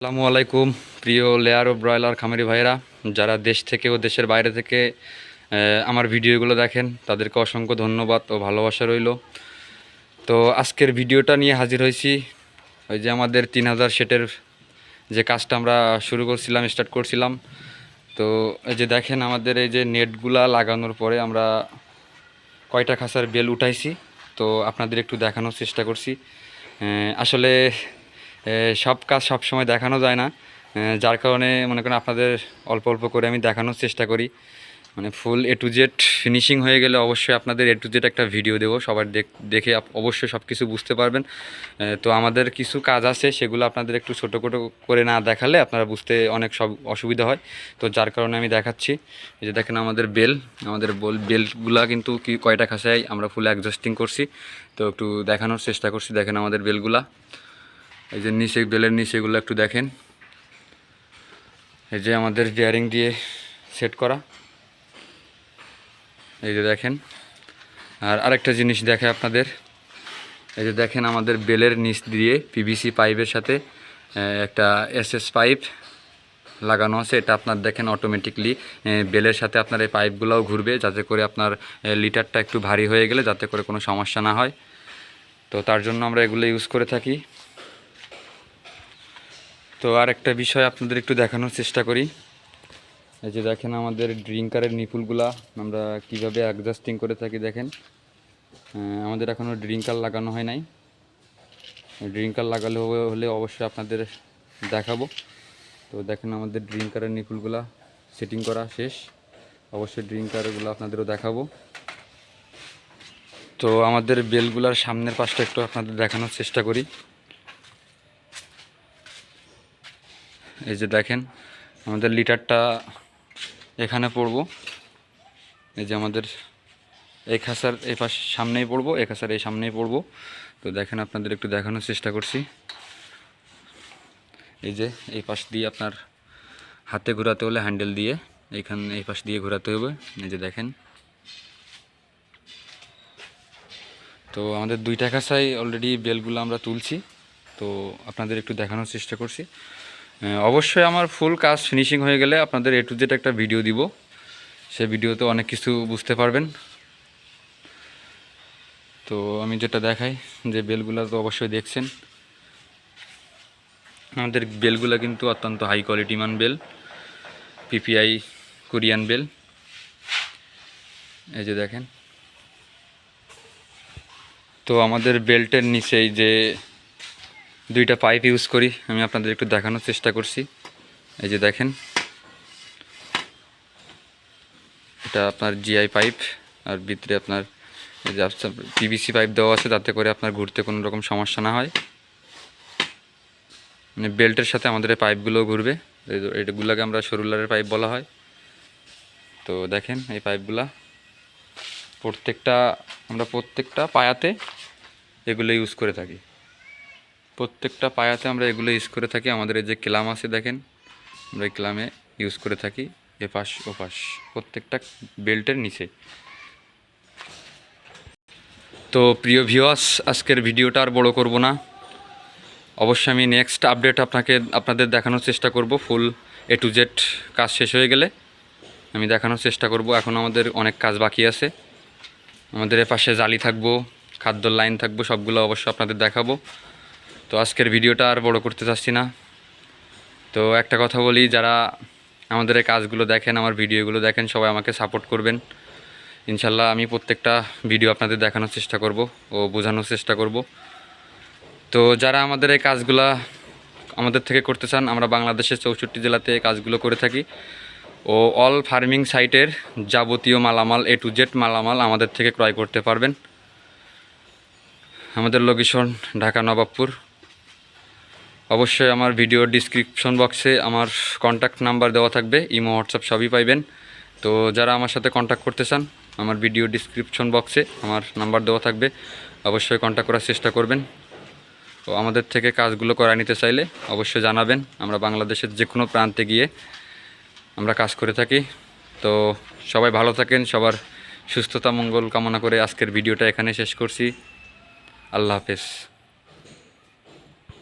আসসালামু আলাইকুম, প্রিয় লেয়ার ও ব্রয়লার খামারি ভাইরা যারা দেশ থেকে ও দেশের বাইরে থেকে আমার ভিডিওগুলো দেখেন, তাদেরকে অসংখ্য ধন্যবাদ ও ভালোবাসা রইল। তো আজকের ভিডিওটা নিয়ে হাজির হয়েছি, ওই যে আমাদের তিন হাজার সেটের যে কাজটা আমরা শুরু করছিলাম স্টার্ট করছিলাম। তো এই যে দেখেন, আমাদের এই যে নেটগুলা লাগানোর পরে আমরা কয়টা খাসার বেল উঠাইছি, তো আপনাদের একটু দেখানোর চেষ্টা করছি। আসলে সব কাজ সব সময় দেখানো যায় না। যার কারণে মনে করেন আপনাদের অল্প অল্প করে আমি দেখানোর চেষ্টা করি। মানে full A to Z finishing হয়ে গেলে অবশ্যই আপনাদের এ টু জেড একটা ভিডিও দেবো। সবার দেখ- অবশ্যই সব কিছু বুঝতে পারবেন। তো আমাদের কিছু কাজ আছে, সেগুলো আপনাদের একটু ছোটো ছোটো করে না দেখালে আপনারা বুঝতে অনেক সব অসুবিধা হয়। তো যার কারণে আমি দেখাচ্ছি। এই যে দেখেন আমাদের বেল আমাদের বল বেলগুলা কিন্তু কি, কয়টা খাসায় আমরা ফুল অ্যাডজাস্টিং করছি। তো একটু দেখানোর চেষ্টা করছি। দেখেন আমাদের বেলগুলা এই যে নিচে বেলের নিচেগুলো একটু দেখেন। এই যে আমাদের বিয়ারিং দিয়ে সেট করা। এই যে দেখেন। আর আরেকটা জিনিস দেখে আপনাদের। এই যে দেখেন আমাদের বেলের নিচ দিয়ে পিভিসি পাইপের সাথে একটা এসএস পাইপ লাগানো আছে। এটা আপনার দেখেন অটোমেটিকলি বেলের সাথে আপনার এই পাইপগুলোও ঘুরবে, যাতে করে আপনার লিটারটা একটু ভারী হয়ে গেলে, যাতে করে কোনো সমস্যা না হয়। তো তার জন্য আমরা এগুলো ইউজ করে থাকি। তো আর একটা বিষয় আপনাদের একটু দেখানোর চেষ্টা করি। এই যে দেখেন আমাদের ড্রিঙ্কারের নিপুলগুলা, আমরা কীভাবে অ্যাডজাস্টিং করে থাকি দেখেন। আমাদের এখনও ড্রিঙ্কার লাগানো হয় নাই। ড্রিঙ্কার লাগালে হলে অবশ্যই আপনাদের দেখাবো। তো দেখেন আমাদের ড্রিঙ্কারের নিপুলগুলা সেটিং করা শেষ। অবশ্যই ড্রিঙ্কারগুলো আপনাদেরও দেখাবো। তো আমাদের বেলগুলার সামনের পাশটা একটু আপনাদের দেখানোর চেষ্টা করি। এই যে দেখেন, আমাদের লিটারটা এখানে পড়ব। এই যে আমাদের এই খাসার এই পাশ সামনেই পড়ব, এই খাসার এই সামনেই পড়ব। তো দেখেন আপনাদের একটু দেখানোর চেষ্টা করছি। এই যে এই পাশ দিয়ে আপনার হাতে ঘোরাতে হলে হ্যান্ডেল দিয়ে এইখান এই পাশ দিয়ে ঘোরাতে হবে। এই যে দেখেন। তো আমাদের দুইটা খাসায় অলরেডি বেলগুলো আমরা তুলছি। তো আপনাদের একটু দেখানোর চেষ্টা করছি। অবশ্যই আমার ফুল কাজ ফিনিশিং হয়ে গেলে আপনাদের এ টু জেড একটা ভিডিও দিব। সে ভিডিওতে অনেক কিছু বুঝতে পারবেন। তো আমি যেটা দেখাই, যে বেলগুলো তো অবশ্যই দেখছেন। আমাদের বেলগুলো কিন্তু অত্যন্ত হাই কোয়ালিটি মান বেল পিপিআই কোরিয়ান বেল। এই যে দেখেন। তো আমাদের বেল্টের নিচেই যে দুইটা পাইপ ইউজ করি। আমি আপনাদের একটু দেখানোর চেষ্টা করছি। এই যে দেখেন। এটা আপনার জিআই পাইপ আর ভিতরে আপনার এই যে পিভিসি পাইপ দেওয়া আছে যাতে করে আপনার ঘুরতে কোনো রকম সমস্যা না হয়। মানে বেল্টের সাথে আমাদের এই পাইপগুলো ঘুরবে। এগুলোকে আমরা সরুলারের পাইপ বলা হয়। তো দেখেন এই পাইপগুলা প্রত্যেকটা, আমরা প্রত্যেকটা পায়াতে এগুলো ইউজ করে থাকি। প্রত্যেকটা পায়াতে আমরা এগুলো ইউজ করে থাকি। আমাদের এই যে ক্লাম আছে দেখেন, আমরা এই ক্লামে ইউজ করে থাকি এপাশ ওপাশ, প্রত্যেকটা বেল্টের নিচে। তো প্রিয় ভিওয়াস আজকের ভিডিওটা আর বড় করব না। অবশ্যই আমি নেক্সট আপডেট আপনাকে, আপনাদের দেখানোর চেষ্টা করব। ফুল এ টু জেড কাজ শেষ হয়ে গেলে আমি দেখানোর চেষ্টা করব। এখন আমাদের অনেক কাজ বাকি আছে। আমাদের এপাশে জালি থাকব খাদ্যর লাইন থাকব, সবগুলো অবশ্যই আপনাদের দেখাবো। তো আজকের ভিডিওটা আর বড় করতে চাচ্ছি না। তো একটা কথা বলি, যারা আমাদের এই কাজগুলো দেখেন, আমার ভিডিওগুলো দেখেন, সবাই আমাকে সাপোর্ট করবেন। ইনশাল্লাহ আমি প্রত্যেকটা ভিডিও আপনাদের দেখানোর চেষ্টা করব ও বোঝানোর চেষ্টা করব। তো যারা আমাদের এই কাজগুলা আমাদের থেকে করতে চান, আমরা বাংলাদেশের চৌষট্টি জেলাতে কাজগুলো করে থাকি। ও অল ফার্মিং সাইটের যাবতীয় মালামাল এ টু জেড মালামাল আমাদের থেকে ক্রয় করতে পারবেন। আমাদের লোকেশন ঢাকা নবাবপুর। অবশ্যই আমার ভিডিও ডিসক্রিপশন বক্সে আমার কন্ট্যাক্ট নাম্বার দেওয়া থাকবে ইমো হোয়াটসঅ্যাপ সবই পাইবেন। তো যারা আমার সাথে কন্ট্যাক্ট করতে চান, আমার ভিডিও ডিসক্রিপশন বক্সে আমার নাম্বার দেওয়া থাকবে, অবশ্যই কন্ট্যাক্ট করার চেষ্টা করবেন। তো আমাদের থেকে কাজগুলো করা নিতে চাইলে অবশ্যই জানাবেন, আমরা বাংলাদেশের যে কোনো প্রান্তে গিয়ে আমরা কাজ করে থাকি। তো সবাই ভালো থাকেন, সবার সুস্থতা, মঙ্গল কামনা করে আজকের ভিডিওটা এখানে শেষ করছি। আল্লাহ হাফেজ।